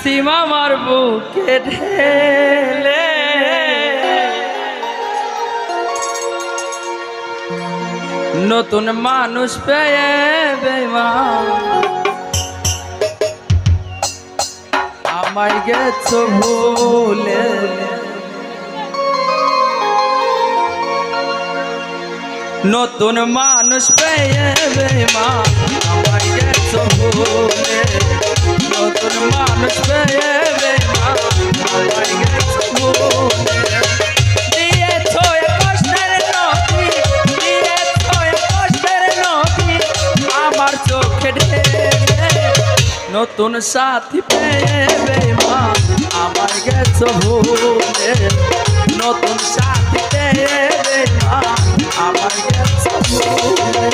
সীমা মার বুকে ঢেলে। নতুন মানুষ পেয়ে বেমা আমার গেছ ভুলে। নতুন মানুষ পেয়ে বেমা আমার গেছ ভুল। সাথী পেয়ে বেমান আমার গেছ ভুলে নতুন সাথী পেয়ে বেমান আমার গেছ ভুলে।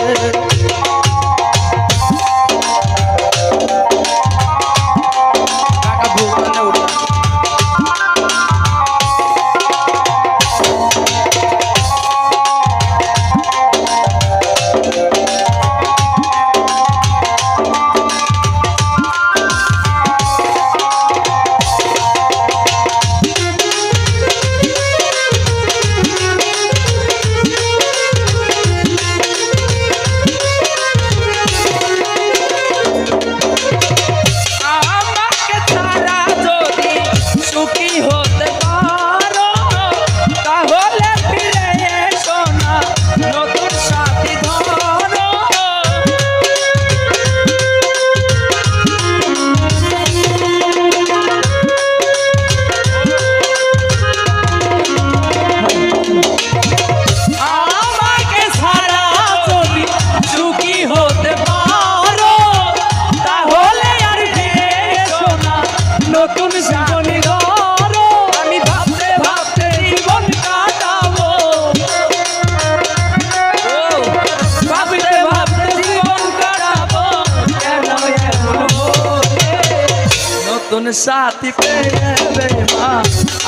নতুন সাথী পেয়ে রে মা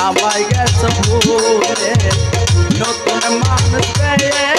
আমায় গেছ ভুলে নতুন মানুষ পেয়ে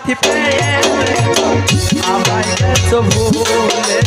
সাথী পেয়ে আমায় তো ভুলে।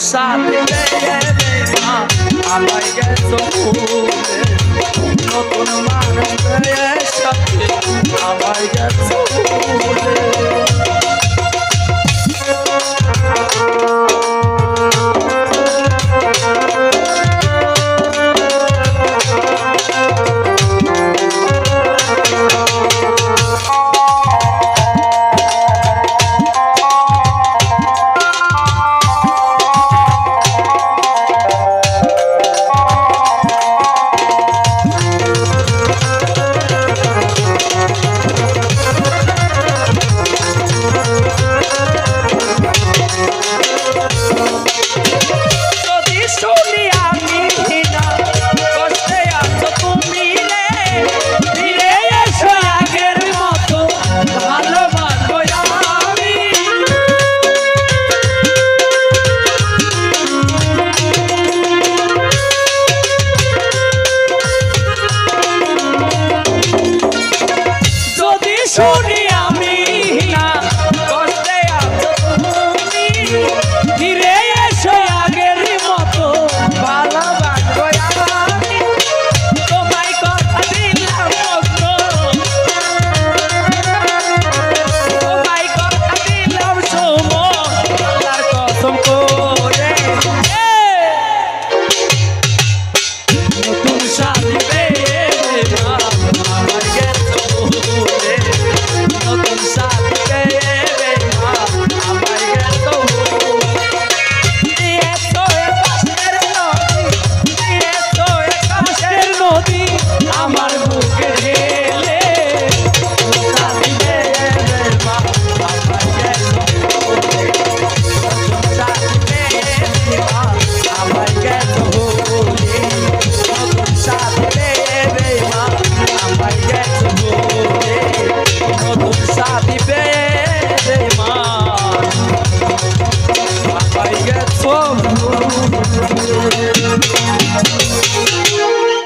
সাথে পেয়ে বেমা আমায় গেছো ভুলে